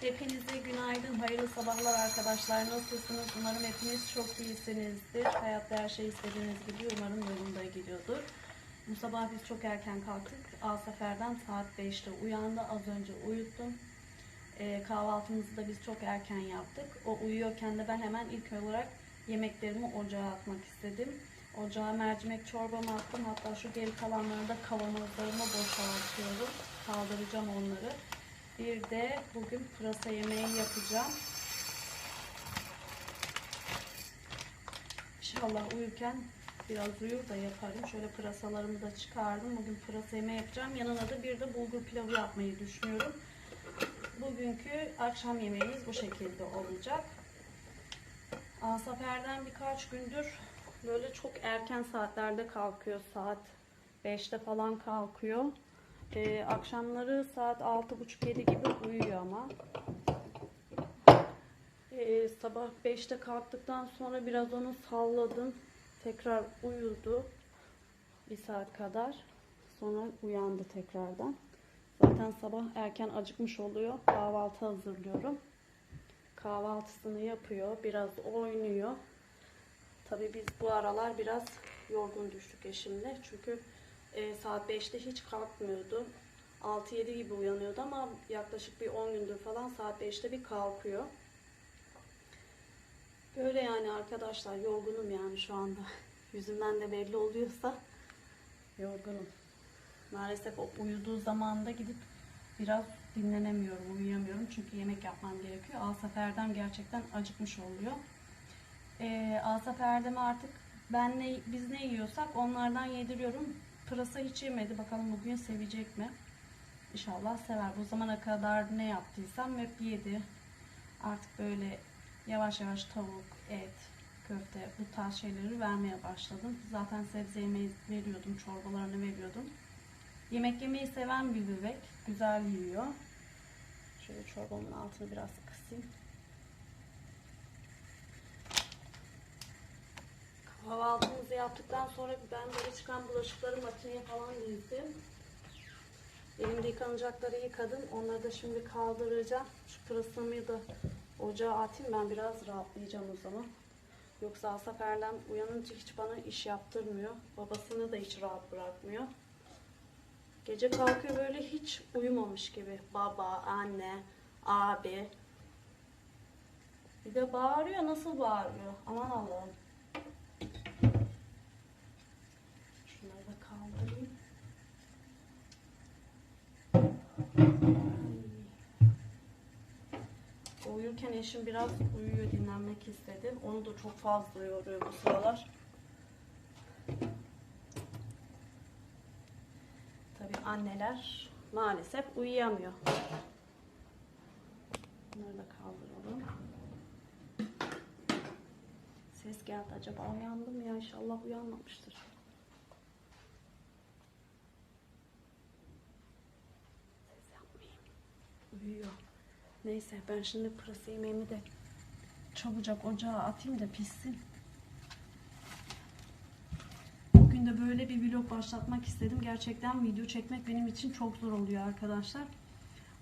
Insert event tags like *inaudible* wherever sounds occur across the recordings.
Hepinize günaydın, hayırlı sabahlar arkadaşlar. Nasılsınız? Umarım hepiniz çok iyisinizdir. Hayatta her şey istediğiniz gibi umarım yolunda gidiyordur. Bu sabah biz çok erken kalktık. A seferden saat 5'te uyandı. Az önce uyuttum. Ee, kahvaltımızı da biz çok erken yaptık. O uyuyorken de ben hemen ilk olarak yemeklerimi ocağa atmak istedim. Ocağa mercimek çorbamı attım. Hatta şu geri kalanları da kavanozlarıma boşaltıyorum. Kaldıracağım onları. Bir de bugün pırasa yemeği yapacağım. İnşallah uyurken biraz uyur da yaparım. Şöyle pırasalarımı da çıkardım. Bugün pırasa yemeği yapacağım. Yanına da bir de bulgur pilavı yapmayı düşünüyorum. Bugünkü akşam yemeğimiz bu şekilde olacak. Asafer'den birkaç gündür böyle çok erken saatlerde kalkıyor. Saat 5'te falan kalkıyor. Ee, akşamları saat 6.30-7 gibi uyuyor ama. Ee, sabah 5'te kalktıktan sonra biraz onu salladım. Tekrar uyudu. Bir saat kadar. Sonra uyandı tekrardan. Zaten sabah erken acıkmış oluyor. Kahvaltı hazırlıyorum. Kahvaltısını yapıyor. Biraz oynuyor. Tabii biz bu aralar biraz yorgun düştük eşimle. Çünkü e, saat 5'te hiç kalkmıyordu. 6-7 gibi uyanıyordu ama yaklaşık bir 10 gündür falan saat 5'te bir kalkıyor. Böyle yani arkadaşlar yorgunum yani şu anda. *laughs* Yüzümden de belli oluyorsa yorgunum. Maalesef o uyuduğu zamanda gidip biraz dinlenemiyorum, uyuyamıyorum. Çünkü yemek yapmam gerekiyor. Asaf Erdem gerçekten acıkmış oluyor. Ee, Asaf Erdem'e artık ben ne, biz ne yiyorsak onlardan yediriyorum. Pırasa hiç yemedi. Bakalım bugün sevecek mi? İnşallah sever. Bu zamana kadar ne yaptıysam hep yedi. Artık böyle yavaş yavaş tavuk, et, köfte bu tarz şeyleri vermeye başladım. Zaten sebze yemeği veriyordum, çorbalarını veriyordum. Yemek yemeyi seven bir bebek. Güzel yiyor. Şöyle çorbamın altını biraz kısayım. Kahvaltımızı yaptıktan sonra ben böyle çıkan bulaşıkları makineye falan dizdim. Elimde yıkanacakları yıkadım. Onları da şimdi kaldıracağım. Şu pırasımı da ocağa atayım. Ben biraz rahatlayacağım o zaman. Yoksa Asaf Erdem uyanınca hiç bana iş yaptırmıyor. Babasını da hiç rahat bırakmıyor. Gece kalkıyor böyle hiç uyumamış gibi. Baba, anne, abi. Bir de bağırıyor. Nasıl bağırıyor? Aman Allah'ım. Şunları da kaldırayım. Ay. Uyurken eşim biraz uyuyor, dinlenmek istedi. Onu da çok fazla yoruyor bu sıralar. Tabii anneler maalesef uyuyamıyor. Bunları da kaldıralım. Ses geldi. Acaba uyandım ya? İnşallah uyanmamıştır. Ses yapmayayım. Uyuyor. Neyse ben şimdi pırasa yemeğimi de çabucak ocağa atayım da pişsin. Bugün de böyle bir vlog başlatmak istedim. Gerçekten video çekmek benim için çok zor oluyor arkadaşlar.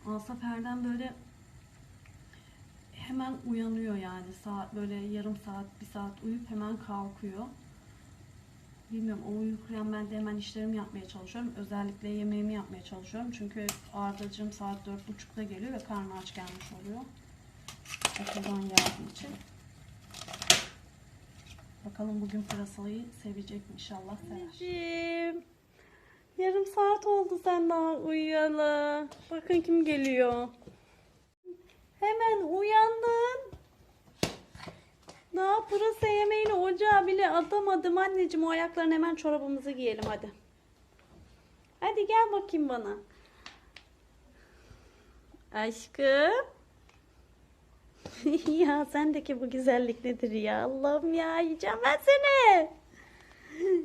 Asaf Erdem böyle hemen uyanıyor yani. Saat böyle yarım saat, bir saat uyup hemen kalkıyor. Bilmiyorum o uyurken ben de hemen işlerimi yapmaya çalışıyorum. Özellikle yemeğimi yapmaya çalışıyorum. Çünkü Arda'cığım saat dört buçukta geliyor ve karnı aç gelmiş oluyor. Okuldan geldiği için. Bakalım bugün pırasayı sevecek mi inşallah sever. Anneciğim. Yarım saat oldu sen daha uyuyalı. Bakın kim geliyor. Hemen uyandın. Daha pırasa yemeğini ocağa bile atamadım anneciğim. O ayaklarını hemen çorabımızı giyelim hadi. Hadi gel bakayım bana. Aşkım. *laughs* ya sendeki bu güzellik nedir ya? Allah'ım ya yiyeceğim ben seni.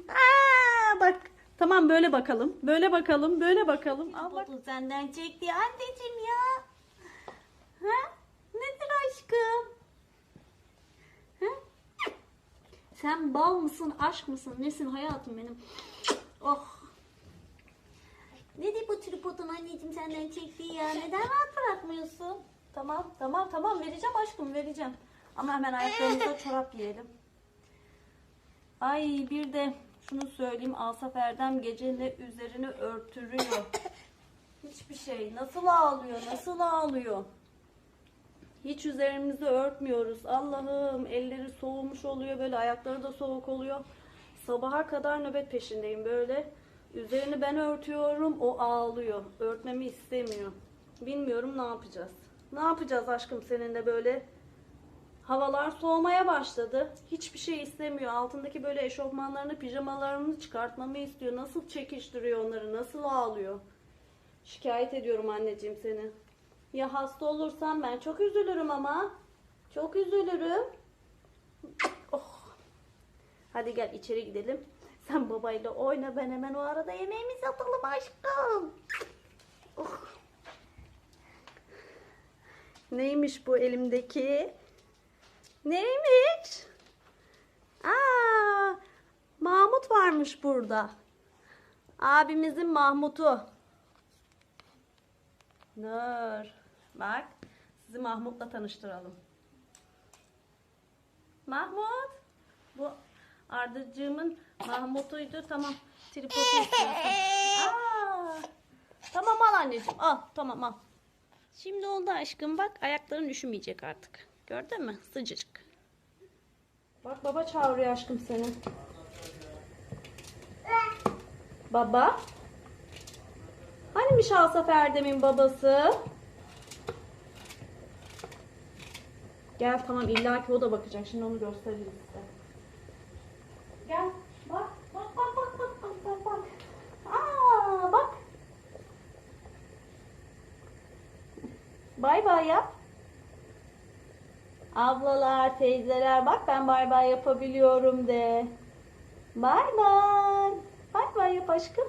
Aa, bak. Tamam böyle bakalım. Böyle bakalım. Böyle bakalım. Al bak. senden çekti anneciğim ya. Ha? Nedir aşkım? Ha? Sen bal mısın, aşk mısın, nesin hayatım benim? Oh. Nedir bu tripodun anneciğim senden çektiği ya? Neden rahat bırakmıyorsun? Tamam tamam tamam vereceğim aşkım vereceğim. Ama hemen ayaklarımıza *laughs* çorap giyelim. Ay bir de şunu söyleyeyim Asaf Erdem geceyle üzerini örtürüyor. *laughs* Hiçbir şey. Nasıl ağlıyor? Nasıl ağlıyor? Hiç üzerimizi örtmüyoruz. Allah'ım elleri soğumuş oluyor böyle ayakları da soğuk oluyor. Sabaha kadar nöbet peşindeyim böyle. Üzerini ben örtüyorum o ağlıyor. Örtmemi istemiyor. Bilmiyorum ne yapacağız. Ne yapacağız aşkım seninle böyle? Havalar soğumaya başladı. Hiçbir şey istemiyor. Altındaki böyle eşofmanlarını, pijamalarını çıkartmamı istiyor. Nasıl çekiştiriyor onları, nasıl ağlıyor. Şikayet ediyorum anneciğim seni. Ya hasta olursam ben çok üzülürüm ama. Çok üzülürüm. Oh. Hadi gel içeri gidelim. Sen babayla oyna ben hemen o arada yemeğimizi atalım aşkım. Oh. Neymiş bu elimdeki? Neymiş? Aa, Mahmut varmış burada. Abimizin Mahmut'u. Nur. Bak. Sizi Mahmut'la tanıştıralım. Mahmut. Bu Ardıcığımın Mahmut'uydu. Tamam. Tripodu istiyorsun. *laughs* Tamam al anneciğim. Al. Tamam al. Şimdi oldu aşkım bak. Ayakların üşümeyecek artık. Gördün mü? Sıcacık. Bak baba çağırıyor aşkım seni. Baba. Hanimiş Asaf Erdem'in babası? Gel tamam illa ki o da bakacak. Şimdi onu göstereyim size. Gel. Bak. Bak bak bak bak bak bak bak. Aa bak. Bay bay yap. Ablalar, teyzeler bak ben bay bay yapabiliyorum de. Bay bay. Bay bay yap aşkım.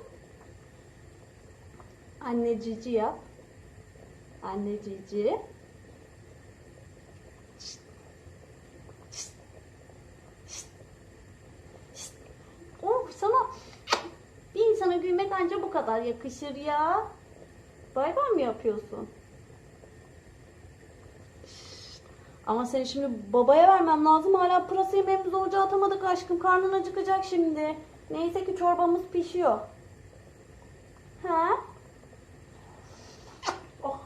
Anne cici yap. Anne cici. Şşt. Şşt. Şşt. Şşt. Oh sana bir anca bu kadar yakışır ya. Bay bay mı yapıyorsun? Ama seni şimdi babaya vermem lazım. Hala pırasa yemeğimizi ocağa atamadık aşkım. Karnın acıkacak şimdi. Neyse ki çorbamız pişiyor. Ha? Oh.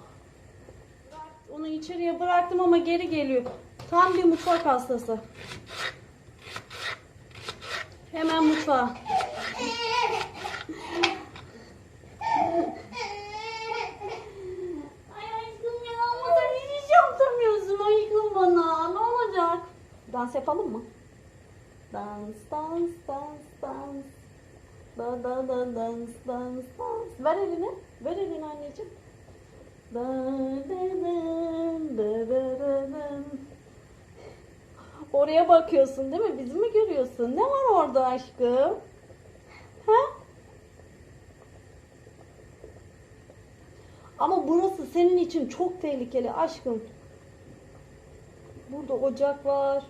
Onu içeriye bıraktım ama geri geliyor. Tam bir mutfak hastası. Hemen mutfağa. Ay aşkım ya ama sen hiç yaptırmıyorsun aşkım bana. Ne olacak? Dans yapalım mı? Dans, dans, dans, dans. Da da da dans, dans, dans. Ver elini. Ver elini anneciğim. Da da da da da da da. Oraya bakıyorsun değil mi? Bizi mi görüyorsun? Ne var orada aşkım? Ama burası senin için çok tehlikeli aşkım. Burada ocak var.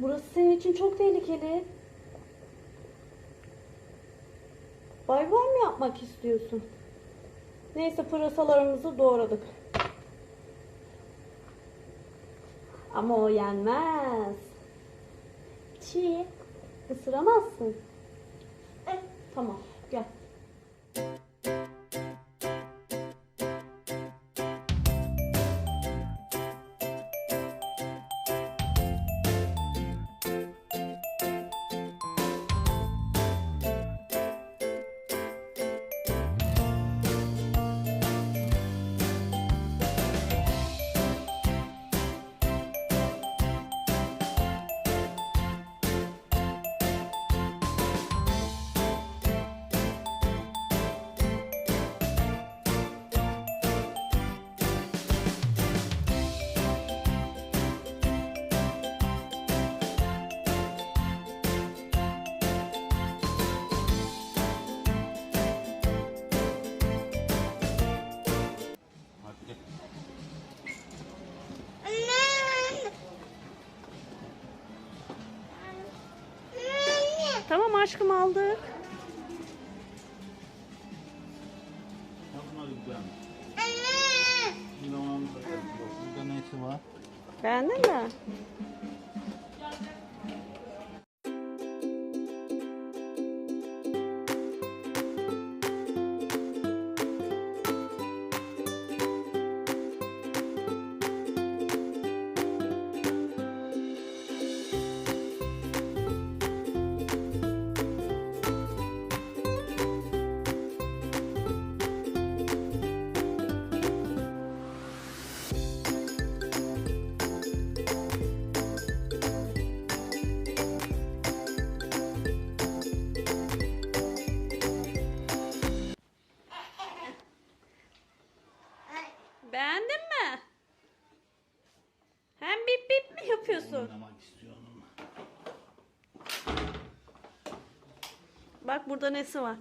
Burası senin için çok tehlikeli. Bay bay mı yapmak istiyorsun? Neyse pırasalarımızı doğradık. Ama o yenmez. Çiğ. Isıramazsın. Eh, tamam gel. Tamam aşkım aldık. Beğendin mi? Burada nesi var?